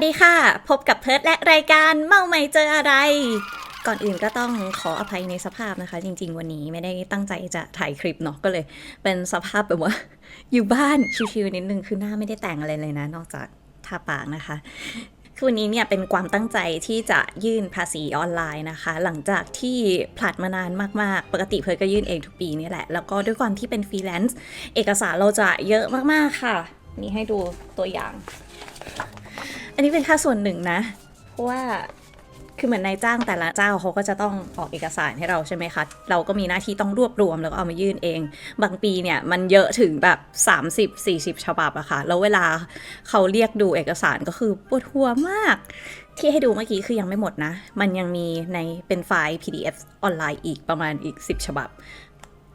วัสดีค่ะ พบกับเพิร์ดและรายการเมาไม่เจออะไร ก่อนอื่นก็ต้องขออภัยในสภาพนะคะ จริง ๆ วันนี้ไม่ได้ตั้งใจจะถ่ายคลิปเนาะก็เลย เป็นสภาพแบบว่า อยู่บ้านชิวๆนิดนึงคือหน้าไม่ได้แต่งอะไรเลยนะ นอกจากทาปากนะคะคือวันนี้เนี่ยเป็นความตั้งใจที่จะยื่นภาษีออนไลน์นะคะ หลังจากที่ผลัดมานานมากๆ ปกติเพิร์ดก็ยื่นเองทุกปีนี่แหละ แล้วก็ด้วยความที่เป็นฟรีแลนซ์เอกสารเราจะเยอะมากๆค่ะ นี่ให้ดูตัวอย่าง อันนี้เป็นแค่ส่วนหนึ่งนะ เพราะว่าคือเหมือนนายจ้างแต่ละเจ้าเขาก็จะต้องออกเอกสารให้เราใช่ไหมคะ เราก็มีหน้าที่ต้องรวบรวมแล้วก็เอามายื่นเอง บางปีเนี่ยมันเยอะถึงแบบ 30-40 ฉบับอะค่ะ แล้วเวลาเขาเรียกดูเอกสารก็คือปวดหัวมาก ที่ให้ดูเมื่อกี้คือยังไม่หมดนะ มันยังมีในเป็นไฟล์ PDF ออนไลน์อีกประมาณอีก 10 ฉบับ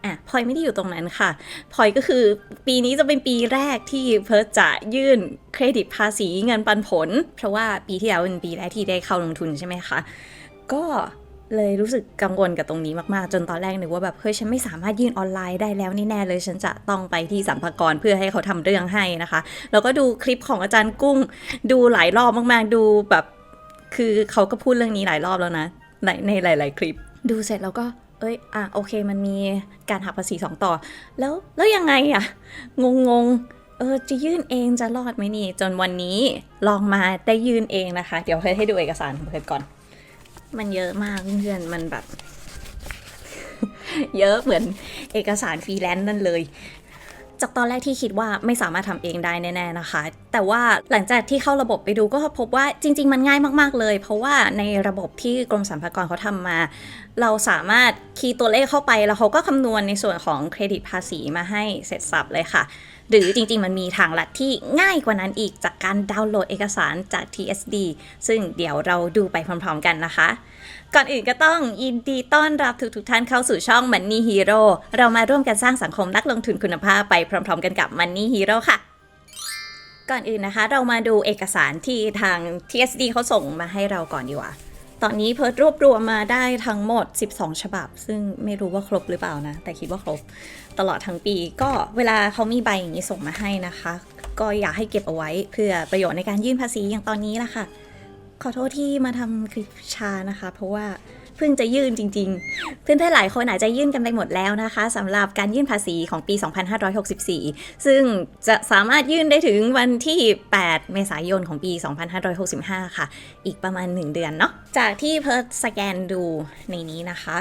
อะพลอยไม่ได้อยู่ตรงนั้นค่ะพลอยก็คือปีนี้จะเป็นปีแรกที่เพิร์ทจะยื่นเครดิตภาษีเงินปันผล เพราะว่าปีที่แล้วเป็นปีแรกที่ได้เข้าลงทุนใช่ไหมคะ ก็เลยรู้สึกกังวลกับตรงนี้มากๆ จนตอนแรกนึกว่าแบบเฮ้ยฉันไม่สามารถยื่นออนไลน์ได้แล้วนี่แน่เลย ฉันจะต้องไปที่สัมภากรเพื่อให้เขาทำเรื่องให้นะคะ แล้วก็ดูคลิปของอาจารย์กุ้ง ดูหลายรอบมากๆ ดูแบบ คือเขาก็พูดเรื่องนี้หลายรอบแล้วนะในในหลาย ๆ คลิป ดูเสร็จแล้วก็ เอ้ยอะโอเคมันมีการหักภาษีสองต่อ แล้วแล้วยังไงอะงงงๆเออจะยื่นเองจะรอดไหมนี่ จนวันนี้ลองมาได้ยื่นเองนะคะ เดี๋ยวเพื่อให้ดูเอกสารของเพื่อนก่อน มันเยอะมากเพื่อนมันแบบ เยอะเหมือนเอกสารฟรีแลนซ์นั่นเลย จากตอนแรกที่คิดว่าไม่สามารถทำเองได้แน่ๆนะคะ แต่ว่าหลังจากที่เข้าระบบไปดูก็พบว่าจริง ๆ มันง่ายมากๆเลย เพราะว่าในระบบที่กรมสรรพากรเขาทำมา เราสามารถคีย์ตัวเลขเข้าไปแล้วเขาก็คำนวณในส่วนของเครดิตภาษีมาให้เสร็จสับเลยค่ะ หรือจริงๆ มันมีทางลัดที่ง่ายกว่านั้นอีกจากการดาวน์โหลดเอกสารจาก TSD ซึ่งเดี๋ยวเราดูไปพร้อมๆกันนะคะ ก่อนอื่นก็ต้องยินดีต้อนรับทุกๆท่านเข้าสู่ช่อง Money Hero เรามาร่วมกันสร้างสังคมนักลงทุนคุณภาพไปพร้อมๆ กันกับ Money Hero ค่ะก่อนอื่นนะคะ เรามาดูเอกสารที่ทาง TSD เขาส่งมาให้เราก่อนดีกว่า ตอนนี้เพิร์ดรวบรวมมาได้ทั้งหมด 12 ฉบับ ซึ่งไม่รู้ว่าครบหรือเปล่านะ แต่คิดว่าครบ ตลอดทั้งปี ก็เวลาเขามีใบอย่างนี้ส่งมาให้นะคะ ก็อยากให้เก็บเอาไว้เพื่อประโยชน์ในการยื่นภาษีอย่างตอนนี้ละค่ะ ขอโทษที่มาทำคลิปช้านะคะ เพราะว่าเพิ่งจะยื่นจริง ๆ เพื่อนๆหลายคนอาจจะยื่นกันไปหมดแล้วนะคะสำหรับการยื่นภาษีของปี 2564 ซึ่งจะสามารถยื่นได้ถึงวันที่ 8 เมษายนของปี 2565 ค่ะ อีกประมาณ 1 เดือนเนาะจากที่เพิร์สแกนดูในนี้นะคะ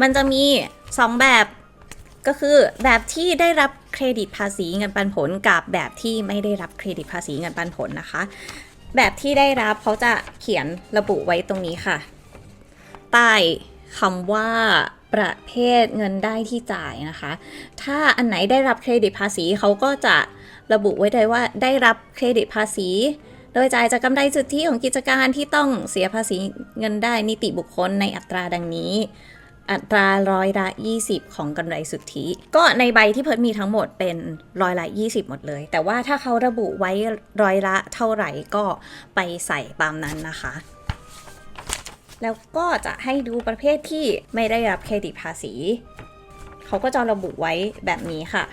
มันจะมี 2 แบบ ก็คือแบบที่ได้รับเครดิตภาษีเงินปันผลกับแบบที่ไม่ได้รับเครดิตภาษีเงินปันผลนะคะ แบบที่ได้รับเขาจะเขียนระบุไว้ตรงนี้ค่ะ ใต้คำว่าประเภทเงินได้ที่จ่ายนะคะ ถ้าอันไหนได้รับเครดิตภาษีเขาก็จะระบุไว้เลยว่าได้รับเครดิตภาษี โดยจ่ายจากกำไรสุทธิของกิจการที่ต้องเสียภาษีเงินได้นิติบุคคลในอัตราดังนี้ อัตราร้อยละ 20 ของกำไรสุทธิ ก็ในใบที่เพิร์ดมีทั้งหมดเป็นร้อยละ 20 หมดเลย แต่ว่าถ้าเขาระบุไว้ร้อยละเท่าไหร่ก็ไปใส่ตามนั้นนะคะ แล้วก็จะให้ดูประเภทที่ไม่ได้รับเครดิตภาษี เขาก็จะระบุไว้แบบนี้ค่ะ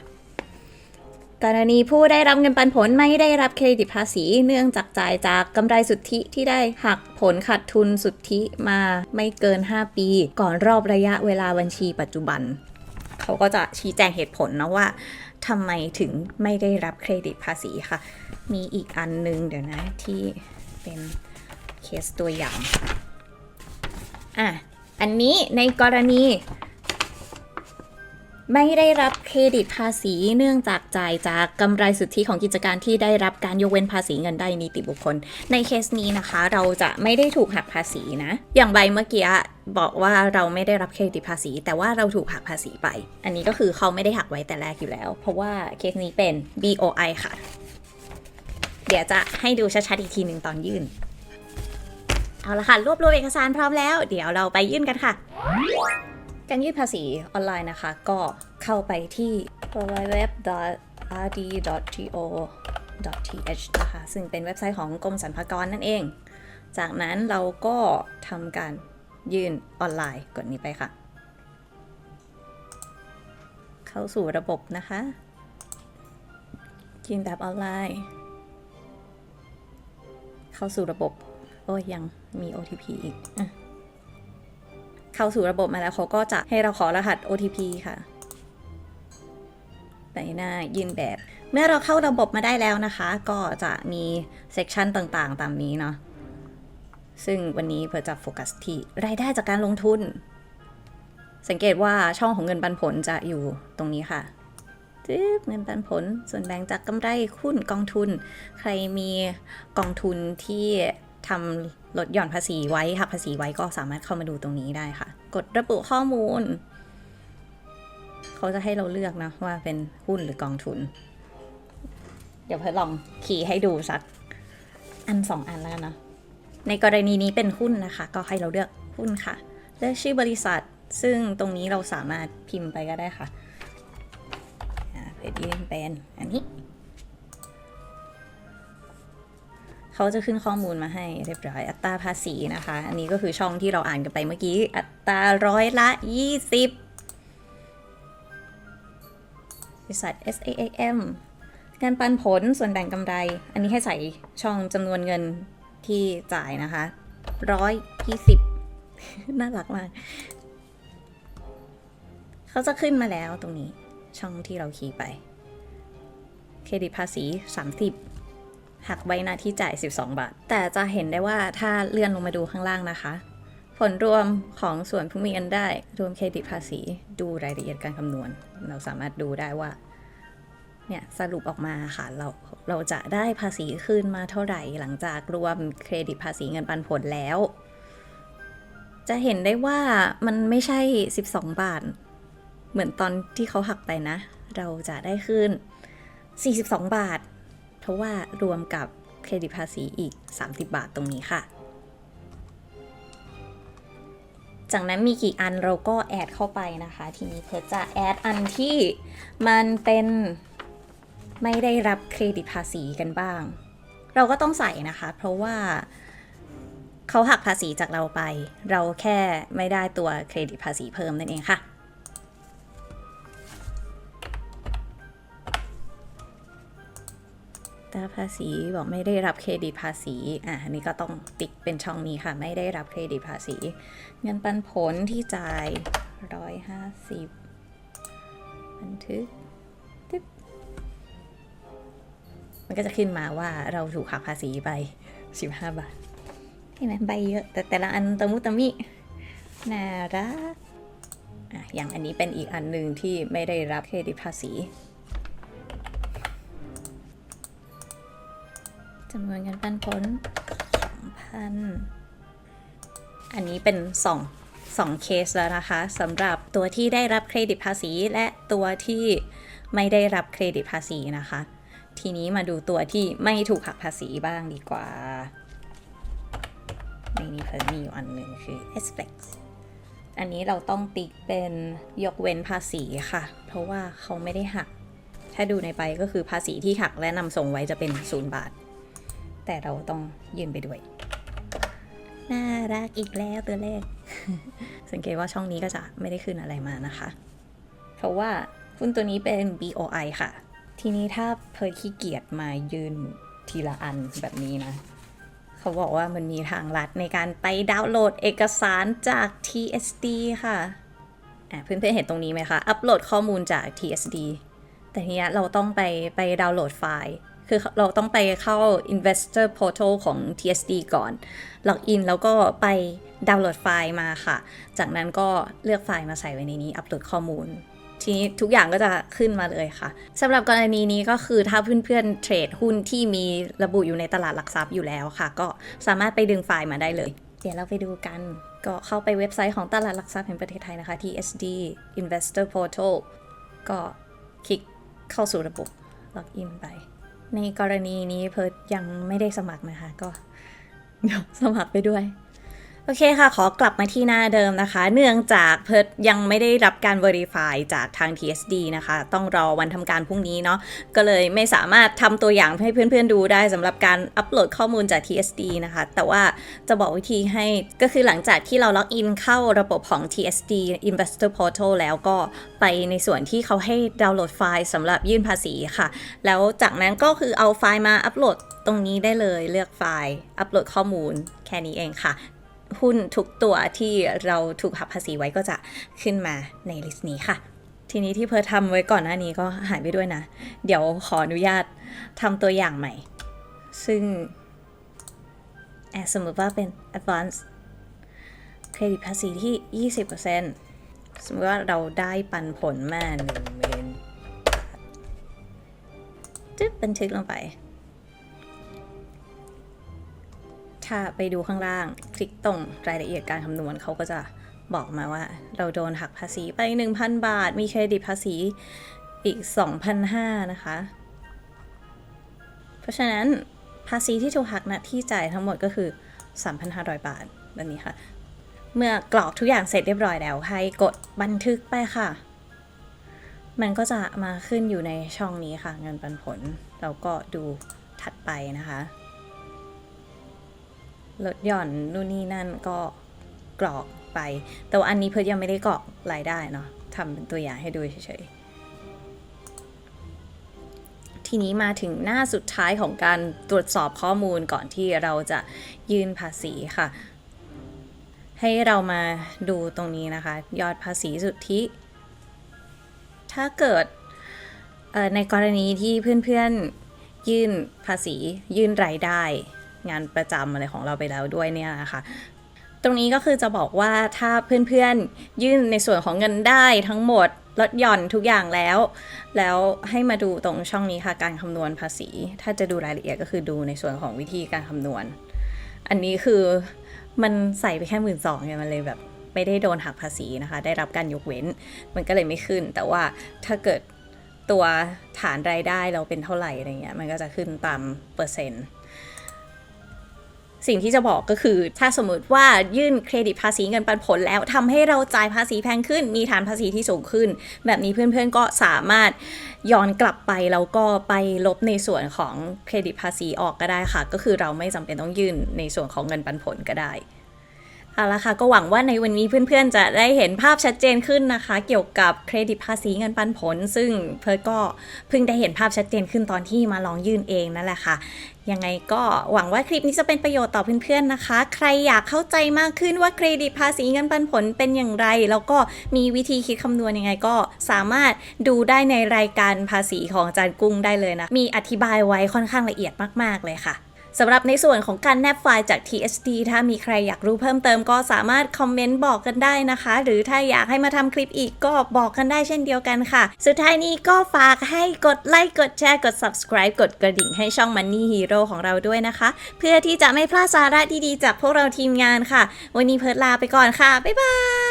กรณีผู้ได้รับเงินปันผลไม่ได้รับเครดิตภาษี เนื่องจากจ่ายจากกำไรสุทธิที่ได้หักผลขาดทุนสุทธิมาไม่เกิน 5 ปี ก่อนรอบระยะเวลาบัญชีปัจจุบัน เขาก็จะชี้แจงเหตุผลนะว่าทำไมถึงไม่ได้รับเครดิตภาษีค่ะ มีอีกอันนึงเดี๋ยวนะที่เป็นเคสตัวอย่างอะอันนี้ในกรณี ไม่ได้รับเครดิตภาษีเนื่องจากจ่ายจากกำไรสุทธิของกิจการที่ได้รับการยกเว้นภาษีเงินได้นิติบุคคล ในเคสนี้นะคะ เราจะไม่ได้ถูกหักภาษีนะ อย่างใบเมื่อกี้บอกว่าเราไม่ได้รับเครดิตภาษี แต่ว่าเราถูกหักภาษีไป อันนี้ก็คือเขาไม่ได้หักไว้แต่แรกอยู่แล้ว เพราะว่าเคสนี้เป็น BOI ค่ะ เดี๋ยวจะให้ดูชัดๆอีกทีหนึ่งตอนยื่นเอาละค่ะรวบรวมเอกสารพร้อมแล้ว เดี๋ยวเราไปยื่นกันค่ะ การยื่นภาษีออนไลน์นะคะ ก็เข้าไปที่ www.rd.go.th นะคะ ซึ่งเป็นเว็บไซต์ของกรมสรรพากรนั่นเอง จากนั้นเราก็ทำการยื่นออนไลน์กดนี้ไปค่ะ เข้าสู่ระบบนะคะยื่นแบบออนไลน์ เข้าสู่ระบบ โอ้ยยังมี OTP อีกอะ เข้าสู่ระบบมาแล้วเขาก็จะให้เราขอรหัส OTP ค่ะใบหน้ายืนแบบ เมื่อเราเข้าระบบมาได้แล้วนะคะ ก็จะมีเซกชันต่างๆ ตามนี้เนาะซึ่งวันนี้เพื่อจะโฟกัสที่รายได้จากการลงทุน สังเกตว่าช่องของเงินปันผลจะอยู่ตรงนี้ค่ะจึ๊บเงินปันผลส่วนแบ่งจากกำไรหุ้นกองทุน ใครมีกองทุนที่ ทำลดหย่อนภาษีไว้หักภาษีไว้ก็สามารถเข้ามาดูตรงนี้ได้ค่ะ กดระบุข้อมูล เขาจะให้เราเลือกนะว่าเป็นหุ้นหรือกองทุน เดี๋ยวเพื่อลองขี่ให้ดูสักอันสองอันแล้วกันนะในกรณีนี้เป็นหุ้นนะคะ ก็ให้เราเลือกหุ้นค่ะ เลือกชื่อบริษัท ซึ่งตรงนี้เราสามารถพิมพ์ไปก็ได้ค่ะเพื่อยื่นเป็นอันนี้ เขาจะขึ้นข้อมูลมาให้เรียบร้อยอัตราภาษีนะคะ อันนี้ก็คือช่องที่เราอ่านกันไปเมื่อกี้ อัตราร้อยละ 20บริษัท SAAM การปันผลส่วนแบ่งกำไร อันนี้ให้ใส่ช่องจำนวนเงินที่จ่ายนะคะร้อยยี่สิบน่ารักมากเขาจะขึ้นมาแล้วตรงนี้ช่องที่เราคีย์ไป เครดิตภาษี 30 หักใบหน้าที่จ่าย 12 บาท แต่จะเห็นได้ว่าถ้าเลื่อนลงมาดูข้างล่างนะคะ ผลรวมของส่วนผู้มีเงินได้ รวมเครดิตภาษี ดูรายละเอียดการคำนวณ เราสามารถดูได้ว่า เนี่ยสรุปออกมาค่ะ เราเราจะได้ภาษีคืนมาเท่าไหร่หลังจากรวมเครดิตภาษีเงินปันผลแล้ว จะเห็นได้ว่ามันไม่ใช่ 12 บาท เหมือนตอนที่เขาหักไปนะ เราจะได้คืน42 บาท ราะว่ารวมกับเครดิตภาษีอีก 30 บาทตรงนี้ค่ะ จากนั้นมีกี่อันเราก็แอดเข้าไปนะคะ ทีนี้เพื่อจะแอดอันที่มันเป็นไม่ได้รับเครดิตภาษีกันบ้าง เราก็ต้องใส่นะคะ เพราะว่าเขาหักภาษีจากเราไป เราแค่ไม่ได้ตัวเครดิตภาษีเพิ่มนั่นเองค่ะาภาษีบอกไม่ได้รับเครดิตภาษีอะอันนี้ก็ต้องติ๊กเป็นช่องนี้ค่ะ ไม่ได้รับเครดิตภาษี เงินปันผลที่จ่ายร้อยห้าสิบบันทึกมันก็จะขึ้นมาว่าเราถูกหักภาษีไป 15 บาทเห็นไหมใบเยอะ แต่แต่ละอันตะมุตะมิ น่ารักอะอย่างอันนี้เป็นอีกอันหนึ่งที่ไม่ได้รับเครดิตภาษี จำนวนเงินปันผล2,000 อันนี้เป็น2 2เคสแล้วนะคะสำหรับตัวที่ได้รับเครดิตภาษี และตัวที่ไม่ได้รับเครดิตภาษีนะคะ ทีนี้มาดูตัวที่ไม่ถูกหักภาษีบ้างดีกว่าในนี้เพิ่มมีอยู่อันหนึ่งคือ aspect อันนี้เราต้องติ๊กเป็นยกเว้นภาษีค่ะ เพราะว่าเขาไม่ได้หัก ถ้าดูในใบก็คือภาษีที่หักและนำส่งไว้จะเป็น 0 บาท แต่เราต้องยืนไปด้วย น่ารักอีกแล้วตัวเลข สังเกตว่าช่องนี้ก็จะไม่ได้ขึ้นอะไรมานะคะ เพราะว่าหุ้นตัวนี้เป็น BOI ค่ะ ทีนี้ถ้าเพยขี้เกียจมายืนทีละอันแบบนี้นะ เขาบอกว่ามันมีทางลัดในการไปดาวน์โหลดเอกสารจาก TSD ค่ะอะเพื่อนๆเห็นตรงนี้ไหมคะ อัปโหลดข้อมูลจาก TSD แต่ทีเนี้ยเราต้องไปไปดาวน์โหลดไฟล์ คือเราต้องไปเข้า Investor Portal ของ TSD ก่อนล็อกอินแล้วก็ไปดาวน์โหลดไฟล์มาค่ะ จากนั้นก็เลือกไฟล์มาใส่ไว้ในนี้ อัปโหลดข้อมูล ทีนี้ทุกอย่างก็จะขึ้นมาเลยค่ะสำหรับกรณีนี้ก็คือถ้าเพื่อนๆเทรดหุ้นที่มีระบุอยู่ในตลาดหลักทรัพย์อยู่แล้วค่ะ ก็สามารถไปดึงไฟล์มาได้เลย เดี๋ยวเราไปดูกันก็เข้าไปเว็บไซต์ของตลาดหลักทรัพย์แห่งประเทศไทยนะคะ TSD Investor Portal ก็คลิกเข้าสู่ระบบล็อกอินไป ในกรณีนี้เพิร์ดยังไม่ได้สมัครนะคะ ก็เดี๋ยวสมัครไปด้วย โอเคค่ะ ขอกลับมาที่หน้าเดิมนะคะ เนื่องจากเพิร์ดยังไม่ได้รับการ Verify จากทาง TSD นะคะ ต้องรอวันทำการพรุ่งนี้เนาะ ก็เลยไม่สามารถทำตัวอย่างให้เพื่อนๆดูได้สำหรับการอัปโหลดข้อมูลจาก TSD นะคะ แต่ว่าจะบอกวิธีให้ก็คือหลังจากที่เราล็อกอินเข้าระบบของ TSD Investor Portal แล้วก็ไปในส่วนที่เขาให้ดาวน์โหลดไฟล์สำหรับยื่นภาษีค่ะ แล้วจากนั้นก็คือเอาไฟล์มาอัปโหลดตรงนี้ได้เลยเลือกไฟล์ อัปโหลดข้อมูลแค่นี้เองค่ะ หุ้นทุกตัวที่เราถูกหักภาษีไว้ก็จะขึ้นมาในลิสต์นี้ค่ะ ทีนี้ที่เพิร์ททำไว้ก่อนหน้านี้ก็หายไปด้วยนะ เดี๋ยวขออนุญาตทำตัวอย่างใหม่ ซึ่งสมมติว่าเป็น advance เครดิตภาษีที่ 20%สมมติว่าเราได้ปันผลมา1 0 0 0 0จึ๊บบันทึกลงไป ถ้าไปดูข้างล่าง คลิกตรงรายละเอียดการคำนวณเขาก็จะบอกมาว่า เราโดนหักภาษีไป 1,000 บาท มีเครดิตภาษีอีก 2,500 นะคะ เพราะฉะนั้นภาษีที่ถูกหักณที่จ่ายทั้งหมดก็คือ 3,500 บาทแบบนี้ค่ะ เมื่อกรอกทุกอย่างเสร็จเรียบร้อยแล้ว ให้กดบันทึกไปค่ะ มันก็จะมาขึ้นอยู่ในช่องนี้ค่ะ เงินปันผลเราก็ดูถัดไปนะคะ ลดหย่อนนู่นนี่นั่นก็กรอกไป แต่ว่าอันนี้เพื่อยังไม่ได้กรอกรายได้เนาะทำเป็นตัวอย่างให้ดูเฉยๆ ทีนี้มาถึงหน้าสุดท้ายของการตรวจสอบข้อมูลก่อนที่เราจะยื่นภาษีค่ะ ให้เรามาดูตรงนี้นะคะ ยอดภาษีสุทธิ ถ้าเกิดในกรณีที่เพื่อนๆยื่นภาษียื่นรายได้ งานประจำอะไรของเราไปแล้วด้วยเนี่ยนะคะตรงนี้ก็คือจะบอกว่าถ้าเพื่อนๆยื่นในส่วนของเงินได้ทั้งหมดลดหย่อนทุกอย่างแล้ว แล้วให้มาดูตรงช่องนี้ค่ะการคำนวณภาษี ถ้าจะดูรายละเอียดก็คือดูในส่วนของวิธีการคำนวณ อันนี้คือมันใส่ไปแค่หมื่นสองเนี่ยมันเลยแบบไม่ได้โดนหักภาษีนะคะ ได้รับการยกเว้น มันก็เลยไม่ขึ้น แต่ว่าถ้าเกิดตัวฐานรายได้เราเป็นเท่าไหร่อะไรเงี้ยมันก็จะขึ้นตามเปอร์เซ็นต์ สิ่งที่จะบอกก็คือถ้าสมมติว่ายื่นเครดิตภาษีเงินปันผลแล้วทำให้เราจ่ายภาษีแพงขึ้น มีฐานภาษีที่สูงขึ้น แบบนี้เพื่อนๆก็สามารถย้อนกลับไปแล้วก็ไปลบในส่วนของเครดิตภาษีออกก็ได้ค่ะ ก็คือเราไม่จำเป็นต้องยื่นในส่วนของเงินปันผลก็ได้ เอาละค่ะก็หวังว่าในวันนี้เพื่อนๆ จะได้เห็นภาพชัดเจนขึ้นนะคะ เกี่ยวกับเครดิตภาษีเงินปันผล ซึ่งเพิร์ก็เพิ่งได้เห็นภาพชัดเจนขึ้นตอนที่มาลองยื่นเองนั่นแหละค่ะยังไงก็หวังว่าคลิปนี้จะเป็นประโยชน์ต่อเพื่อนๆนะคะ ใครอยากเข้าใจมากขึ้นว่าเครดิตภาษีเงินปันผลเป็นอย่างไร แล้วก็มีวิธีคิดคำนวณยังไงก็สามารถดูได้ในรายการภาษีของอาจารย์กุ้งได้เลยนะ มีอธิบายไว้ค่อนข้างละเอียดมากๆเลยค่ะ สำหรับในส่วนของการแนบไฟล์จาก TSD ถ้ามีใครอยากรู้เพิ่มเติมก็สามารถคอมเมนต์บอกกันได้นะคะ หรือถ้าอยากให้มาทำคลิปอีกก็บอกกันได้เช่นเดียวกันค่ะ สุดท้ายนี้ก็ฝากให้กดไลค์กดแชร์กด subscribe กดกระดิ่งให้ช่อง Money Hero ของเราด้วยนะคะ เพื่อที่จะไม่พลาดสาระดีๆ จากพวกเราทีมงานค่ะ วันนี้เพิร์ดลาไปก่อนค่ะ บ๊ายบาย